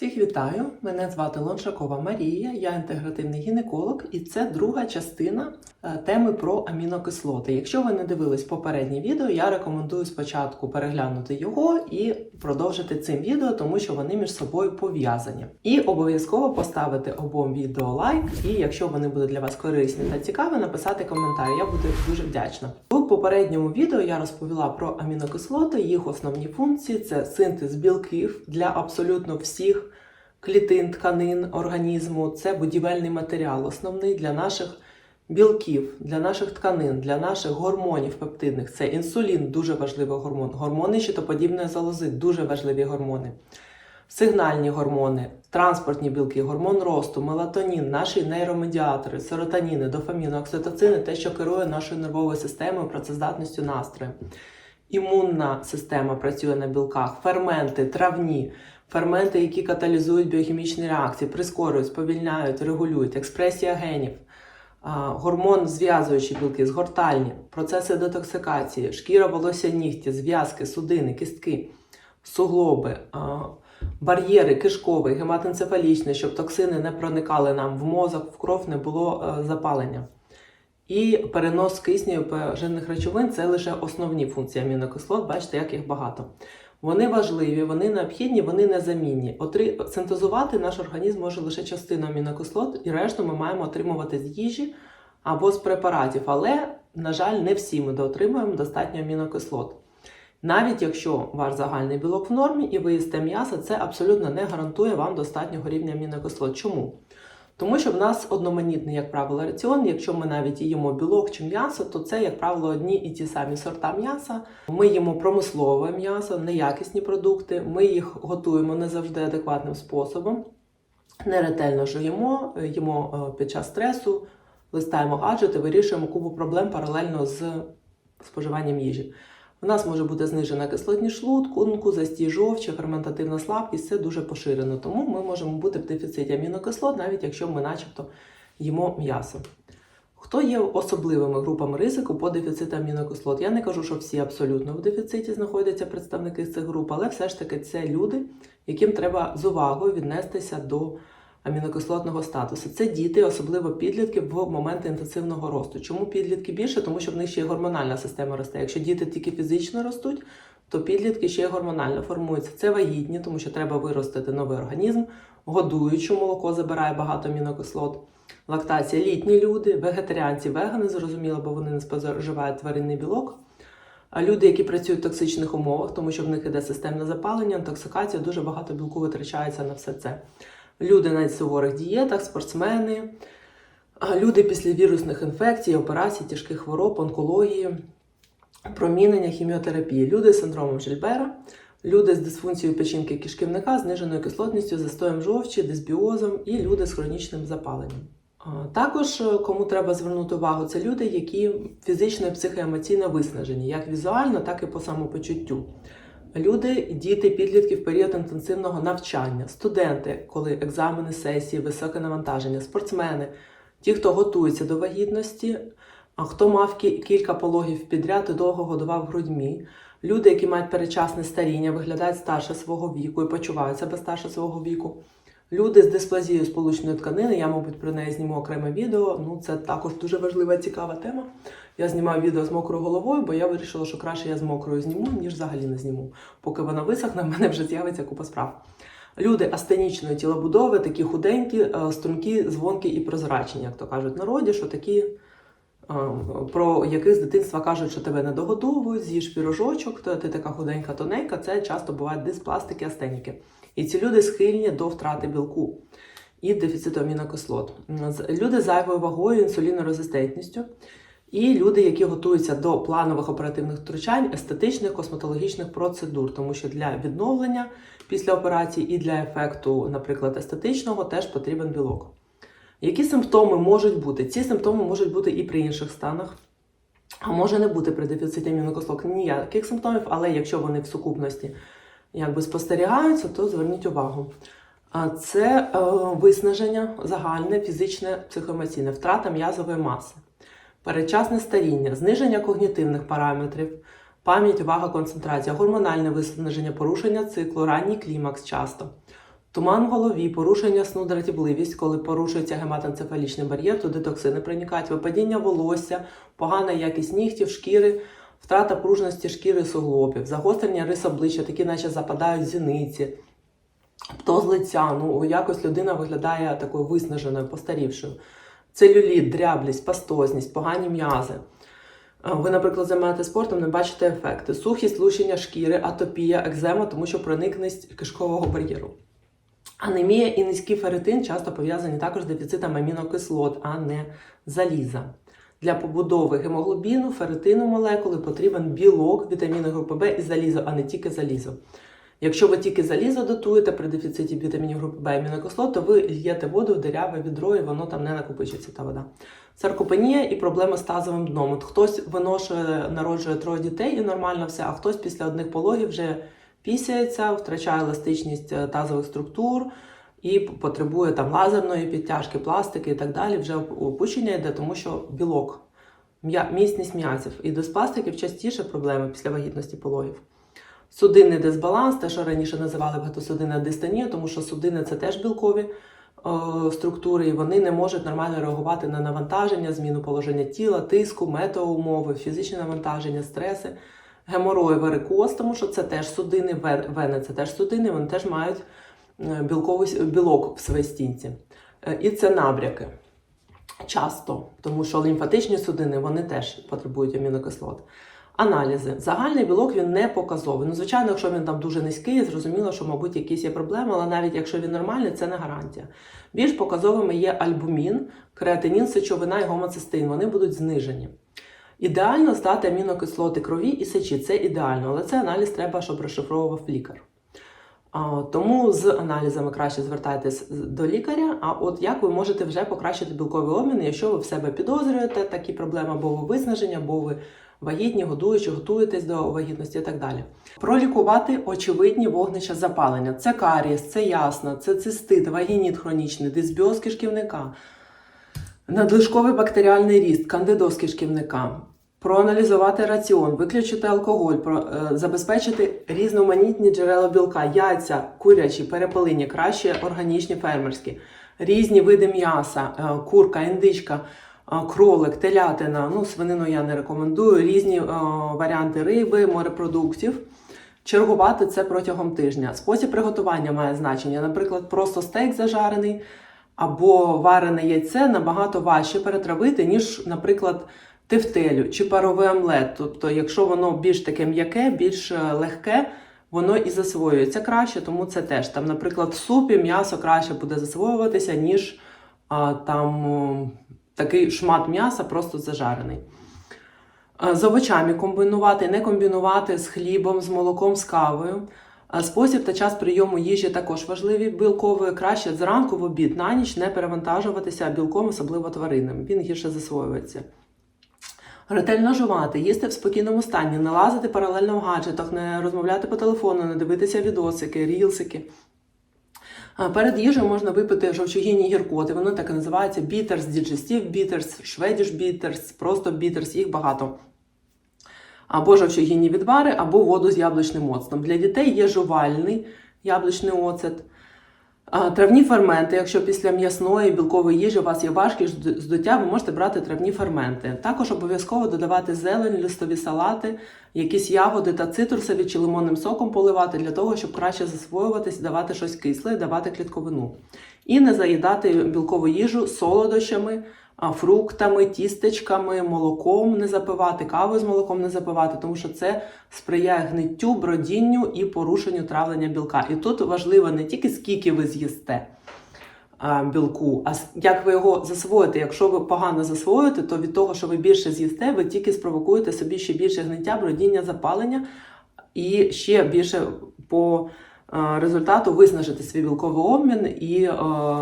Всіх вітаю! Мене звати Лоншакова Марія, я інтегративний гінеколог, і це друга частина теми про амінокислоти. Якщо ви не дивились попереднє відео, я рекомендую спочатку переглянути його і продовжити цим відео, тому що вони між собою пов'язані. І обов'язково поставити обом відео лайк. І якщо вони будуть для вас корисні та цікаві, написати коментар. Я буду дуже вдячна. У попередньому відео я розповіла про амінокислоти, їх основні функції це синтез білків для абсолютно всіх клітин, тканин організму. Це будівельний матеріал, основний для наших білків, для наших тканин, для наших гормонів пептидних. Це інсулін, дуже важливий гормон. Гормони щитоподібної залози, дуже важливі гормони. Сигнальні гормони, транспортні білки, гормон росту, мелатонін, наші нейромедіатори, серотоніни, дофаміни, окситоцини, те, що керує нашою нервовою системою, працездатністю настрою. Імунна система працює на білках, ферменти, травні, ферменти, які каталізують біохімічні реакції, прискорюють, сповільняють, регулюють, експресія генів, гормон зв'язуючі білки, згортальні, процеси детоксикації, шкіра, волосся, нігті, зв'язки, судини, кістки, суглоби, бар'єри кишковий, гематоенцефалічний, щоб токсини не проникали нам в мозок, в кров не було е, запалення. І перенос кисню поживних речовин це лише основні функції амінокислот. Бачите, як їх багато. Вони важливі, вони необхідні, вони незамінні. Отри... Синтезувати наш організм може лише частину амінокислот, і решту ми маємо отримувати з їжі або з препаратів. Але, на жаль, не всі ми доотримуємо достатньо амінокислот. Навіть якщо ваш загальний білок в нормі і ви їсте м'ясо, це абсолютно не гарантує вам достатнього рівня амінокислот. Чому? Тому що в нас одноманітний, як правило, раціон. Якщо ми навіть їмо білок чи м'ясо, то це, як правило, одні і ті самі сорта м'яса. Ми їмо промислове м'ясо, неякісні продукти. Ми їх готуємо не завжди адекватним способом. Неретельно жуємо, їмо е, під час стресу, листаємо гаджети, вирішуємо купу проблем паралельно з споживанням їжі. У нас може бути знижена кислотність шлунку, застій жовчі, ферментативна слабкість це дуже поширено. Тому ми можемо бути в дефіциті амінокислот, навіть якщо ми начебто їмо м'ясо. Хто є особливими групами ризику по дефіциту амінокислот? Я не кажу, що всі абсолютно в дефіциті знаходяться представники цих груп, але все ж таки це люди, яким треба з увагою віднестися до амінокислотного статусу. Це діти, особливо підлітки в моменти інтенсивного росту. Чому підлітки більше? Тому що в них ще й гормональна система росте. Якщо діти тільки фізично ростуть, то підлітки ще й гормонально формуються. Це вагітні, тому що треба виростити новий організм, годуючу молоко забирає багато амінокислот. Лактація літні люди, вегетаріанці, вегани, зрозуміло, бо вони не споживають тваринний білок. А люди, які працюють в токсичних умовах, тому що в них іде системне запалення, інтоксикація, дуже багато білку витрачається на все це. Люди на суворих дієтах, спортсмени, люди після вірусних інфекцій, операцій, тяжких хвороб, онкології, промінення, хіміотерапії, люди з синдромом Жильбера, люди з дисфункцією печінки кишківника, зниженою кислотністю, застоєм жовчі, дисбіозом і люди з хронічним запаленням. Також кому треба звернути увагу, це люди, які фізично і психоемоційно виснажені, як візуально, так і по самопочуттю. Люди, діти, підлітки в період інтенсивного навчання, студенти, коли екзамени, сесії, високе навантаження, спортсмени, ті, хто готується до вагітності, а хто мав кілька пологів підряд і довго годував грудьми, люди, які мають перечасне старіння, виглядають старше свого віку і почуваються себе старше свого віку. Люди з дисплазією сполучної тканини, я, мабуть, про неї зніму окреме відео. Ну, це також дуже важлива цікава тема. Я знімаю відео з мокрою головою, бо я вирішила, що краще я з мокрою зніму, ніж взагалі не зніму. Поки вона висохне, в мене вже з'явиться купа справ. Люди астенічної тілобудови, такі худенькі, стрункі, дзвонкі і прозрачні, як то кажуть народі, що такі, про яких з дитинства кажуть, що тебе не догодовують, з'їж пірожочок, то ти така худенька, тоненька, це часто бувають диспластики, астеніки. І ці люди схильні до втрати білку і дефіциту амінокислот. Люди з зайвою вагою, інсулінорезистентністю. І люди, які готуються до планових оперативних втручань, естетичних косметологічних процедур, тому що для відновлення після операції і для ефекту, наприклад, естетичного, теж потрібен білок. Які симптоми можуть бути? Ці симптоми можуть бути і при інших станах, а може не бути при дефіциті амінокислот ніяких симптомів, але якщо вони в сукупності якби спостерігаються, то зверніть увагу. Це е, виснаження загальне, фізичне, психоемоційне, втрата м'язової маси передчасне старіння, зниження когнітивних параметрів, пам'ять, увага, концентрація, гормональне виснаження, порушення циклу, ранній клімакс часто, Туман в голові, порушення сну, дратівливість, коли порушується гематоенцефалічний бар'єр, туди токсини проникають, випадіння волосся, погана якість нігтів, шкіри, втрата пружності шкіри суглобів, загострення рис обличчя, такі наче западають зіниці, птоз лиця. Ну, якось людина виглядає такою виснаженою, постарівшою. Целюліт, дряблість, пастозність, погані м'язи. Е, Ви, наприклад, займаєтесь спортом, не бачите ефекти. Сухість, лущення шкіри, атопія, екзема, тому що проникність кишкового бар'єру. Анемія і низький ферритин часто пов'язані також з дефіцитом амінокислот, а не заліза. Для побудови гемоглобіну, ферритину молекули потрібен білок, вітаміни групи Б і залізо, а не тільки залізо. Якщо ви тільки залізо дотуєте при дефіциті вітамінів групи Б і амінокислот, то ви л'єте воду в диряве відро і воно там не накопичиться та вода. Саркопенія і проблеми з тазовим дном. От хтось виношує, народжує троє дітей і нормально все, а хтось після одних пологів вже пісяється, втрачає еластичність е, тазових структур і потребує там лазерної підтяжки, пластики і так далі. Вже опущення йде, тому що білок, міцність м'язів. І до пластиків частіше проблеми після вагітності пологів. Судинний дисбаланс, те, що раніше називали багатосудинна дистонія, тому що судини це теж білкові е, структури, і вони не можуть нормально реагувати на навантаження, зміну положення тіла, тиску, метеоумови, фізичні навантаження, стреси, геморой, варикоз, тому що це теж судини, вен- вени це теж судини, вони теж мають білковий білок в своїй стінці. Е, І це набряки. Часто, тому що лімфатичні судини вони теж потребують амінокислот. Аналізи. Загальний білок він не показовий. Ну, звичайно, якщо він там дуже низький, зрозуміло, що, мабуть, якісь є проблеми, але навіть якщо він нормальний, це не гарантія. Більш показовими є альбумін, креатинін, сечовина і гомоцистеїн. Вони будуть знижені. Ідеально здати амінокислоти крові і сечі. Це ідеально, але це аналіз треба, щоб розшифровував лікар. Тому з аналізами краще звертайтесь до лікаря. А от як ви можете вже покращити білковий обмін, якщо ви в себе підозрюєте такі проблеми, або ви виснажені, або ви вагітні, годуючи, готуєтесь до вагітності і так далі. Пролікувати очевидні вогнища запалення. Це карієс, це ясна, це цистит, вагініт хронічний, дисбіоз кишківника, надлишковий бактеріальний ріст, кандидоз кишківника. Проаналізувати раціон, виключити алкоголь, про, е, забезпечити різноманітні джерела білка, яйця, курячі, перепелині, краще органічні фермерські, різні види м'яса, е, курка, індичка, е, кролик, телятина. Ну, свинину я не рекомендую, різні е, варіанти риби, морепродуктів. Чергувати це протягом тижня. Спосіб приготування має значення. Наприклад, просто стейк зажарений або варене яйце набагато важче перетравити, ніж, наприклад, тефтелю чи паровий омлет. Тобто, якщо воно більш таке м'яке, більш е, легке, воно і засвоюється краще, тому це теж там, наприклад, в супі м'ясо краще буде засвоюватися, ніж а, там такий шмат м'яса, просто зажарений. Е, З овочами комбінувати, не комбінувати з хлібом, з молоком, з кавою. Е, Спосіб та час прийому їжі також важливі. Білкової краще зранку в обід на ніч не перевантажуватися білком, особливо тваринним. Він гірше засвоюється. Ретельно жувати, їсти в спокійному стані, не лазити паралельно в гаджетах, не розмовляти по телефону, не дивитися відосики, рілсики. Перед їжею можна випити жовчогінні гіркоти. Вони так і називаються bitters, digestive bitters, Swedish bitters, просто bitters, їх багато. Або жовчогінні відвари, або воду з яблучним оцтом. Для дітей є жувальний яблучний оцет. Травні ферменти, якщо після м'ясної білкової їжі у вас є важкість здуття, ви можете брати травні ферменти. Також обов'язково додавати зелень, листові салати, якісь ягоди та цитрусові чи лимонним соком поливати для того, щоб краще засвоюватись, давати щось кисле, давати клітковину. І не заїдати білкову їжу солодощами, фруктами, тістечками, молоком не запивати, каву з молоком не запивати, тому що це сприяє гниттю, бродінню і порушенню травлення білка. І тут важливо не тільки скільки ви з'їсте білку, а як ви його засвоїте. Якщо ви погано засвоїте, то від того, що ви більше з'їсте, ви тільки спровокуєте собі ще більше гниття, бродіння, запалення і ще більше по результату виснажити свій білковий обмін і е,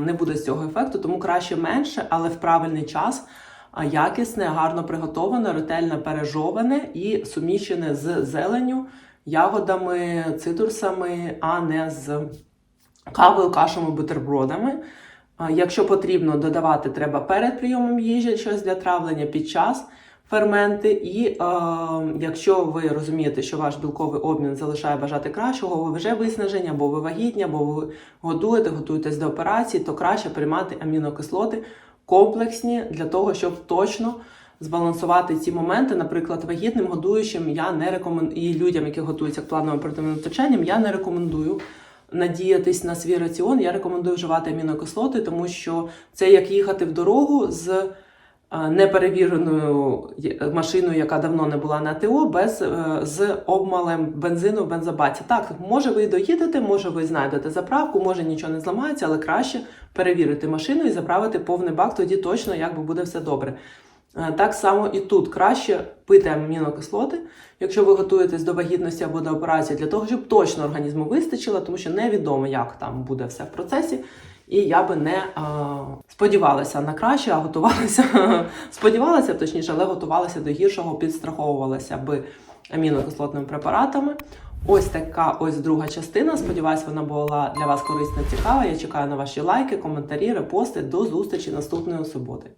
не буде з цього ефекту, тому краще менше, але в правильний час. Якісне, гарно приготоване, ретельно пережоване і суміщене з зеленю, ягодами, цитрусами, а не з кавою, кашами, бутербродами. Якщо потрібно додавати, треба перед прийомом їжі щось для травлення під час. Ферменти. І е, якщо ви розумієте, що ваш білковий обмін залишає бажати кращого, ви вже виснажені, або ви вагітні, або ви годуєте, готуєтесь до операції, то краще приймати амінокислоти комплексні для того, щоб точно збалансувати ці моменти. Наприклад, вагітним годуючим я не рекомендую і людям, які готуються к плановим втручанням, я не рекомендую. Надіятись на свій раціон, я рекомендую вживати амінокислоти, тому що це як їхати в дорогу з неперевіреною машиною, яка давно не була на ТО, без е, з обмалем бензину в бензобаці. Так, може ви доїдете, може ви знайдете заправку, може нічого не зламається, але краще перевірити машину і заправити повний бак, тоді точно якби буде все добре. Е, Так само і тут краще пити амінокислоти, якщо ви готуєтесь до вагітності або до операції, для того, щоб точно організму вистачило, тому що невідомо, як там буде все в процесі. І я би не а, сподівалася на краще, а готувалася, сподівалася точніше, але готувалася до гіршого, підстраховувалася би амінокислотними препаратами. Ось така ось друга частина. Сподіваюсь, вона була для вас корисна, цікава. Я чекаю на ваші лайки, коментарі, репости. До зустрічі наступної суботи.